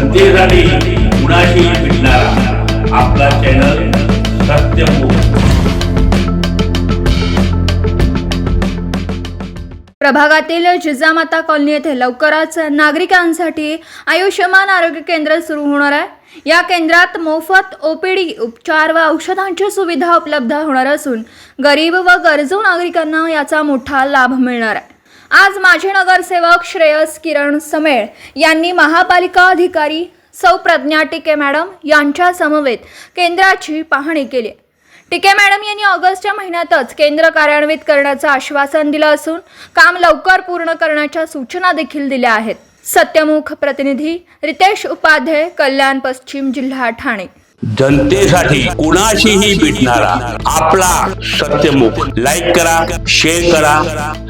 जनतेसाठी कुणाशी भेटणारा. आपला चॅनल प्रभागातील जिजामाता कॉलनी येथे लवकरच नागरिकांसाठी आयुष्यमान आरोग्य केंद्र सुरू होणार आहे. या केंद्रात मोफत ओपीडी उपचार व औषधांची सुविधा उपलब्ध होणार असून गरीब व गरजू नागरिकांना याचा मोठा लाभ मिळणार आहे. आज माजी नगरसेवक श्रेयस किरण समेळ यांनी महापालिका अधिकारी सौ प्रज्ञा टिके मॅडम यांच्या समवेत केंद्राची पाहणी केली. टिके मॅडम यांनी ऑगस्टच्या महिन्यातच केंद्र कार्यान्वित करण्याचं आश्वासन दिलं असून काम लवकर पूर्ण करण्याच्या सूचना देखील दिल्या आहेत. सत्यमुख प्रतिनिधी रितेश उपाध्याय कल्याण पश्चिम जिल्हा ठाणे. जनतेसाठी कुणाशीही भेटणारा आपला सत्यमुख. लाईक करा शेअर करा